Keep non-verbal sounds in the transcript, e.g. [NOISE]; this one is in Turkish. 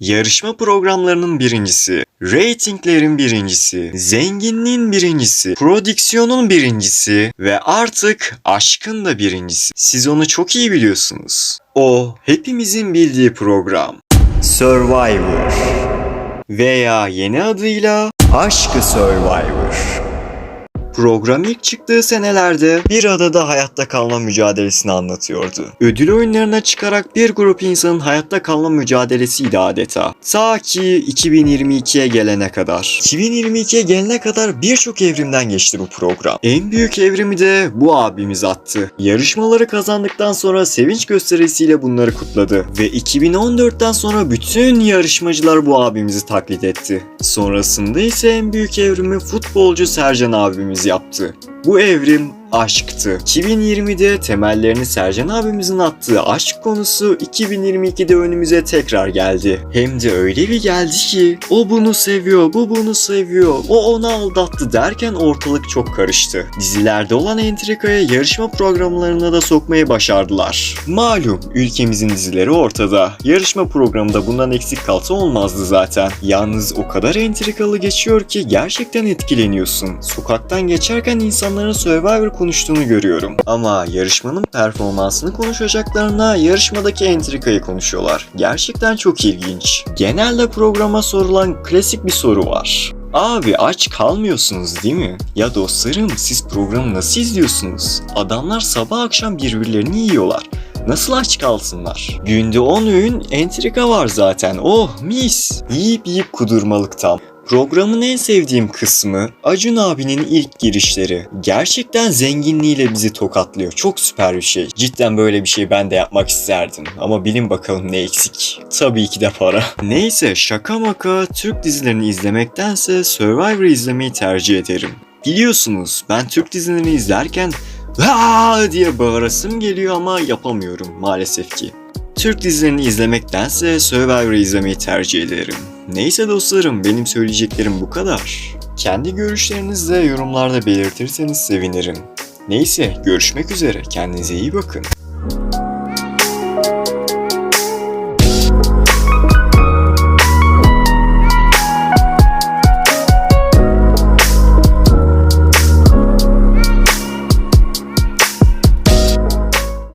Yarışma programlarının birincisi, reytinglerin birincisi, zenginliğin birincisi, prodüksiyonun birincisi ve artık aşkın da birincisi. Siz onu çok iyi biliyorsunuz. O hepimizin bildiği program. Survivor. Veya yeni adıyla Aşkı Survivor. Program ilk çıktığı senelerde bir adada hayatta kalma mücadelesini anlatıyordu. Ödül oyunlarına çıkarak bir grup insanın hayatta kalma mücadelesiydi adeta. Ta ki 2022'ye gelene kadar. 2022'ye gelene kadar birçok evrimden geçti bu program. En büyük evrimi de bu abimiz attı. Yarışmaları kazandıktan sonra sevinç gösterisiyle bunları kutladı. Ve 2014'ten sonra bütün yarışmacılar bu abimizi taklit etti. Sonrasında ise en büyük evrimi futbolcu Sercan abimiz yaptı. Bu evrim aşktı. 2020'de temellerini Sercan abimizin attığı aşk konusu 2022'de önümüze tekrar geldi. Hem de öyle bir geldi ki o bunu seviyor, bu bunu seviyor, o onu aldattı derken ortalık çok karıştı. Dizilerde olan entrikaya yarışma programlarına da sokmayı başardılar. Malum ülkemizin dizileri ortada. Yarışma programında bundan eksik kalsa olmazdı zaten. Yalnız o kadar entrikalı geçiyor ki gerçekten etkileniyorsun. Sokaktan geçerken insanların Survivor konuştuğunu görüyorum. Ama yarışmanın performansını konuşacaklarına yarışmadaki entrikayı konuşuyorlar. Gerçekten çok ilginç. Genelde programa sorulan klasik bir soru var. Abi aç kalmıyorsunuz değil mi? Ya dostlarım siz programı nasıl izliyorsunuz? Adamlar sabah akşam birbirlerini yiyorlar. Nasıl aç kalsınlar? Günde 10 öğün entrika var zaten. Oh mis! Yiyip yiyip kudurmalık tam. Programın en sevdiğim kısmı Acun abinin ilk girişleri. Gerçekten zenginliğiyle bizi tokatlıyor. Çok süper bir şey. Cidden böyle bir şey ben de yapmak isterdim. Ama bilin bakalım ne eksik. Tabii ki de para. [LAUGHS] Neyse şaka maka Türk dizilerini izlemektense Survivor izlemeyi tercih ederim. Biliyorsunuz ben Türk dizilerini izlerken Aa diye bağırasım geliyor ama yapamıyorum maalesef ki. Türk dizilerini izlemektense Survivor'ı izlemeyi tercih ederim. Neyse dostlarım benim söyleyeceklerim bu kadar. Kendi görüşlerinizi de yorumlarda belirtirseniz sevinirim. Neyse görüşmek üzere kendinize iyi bakın.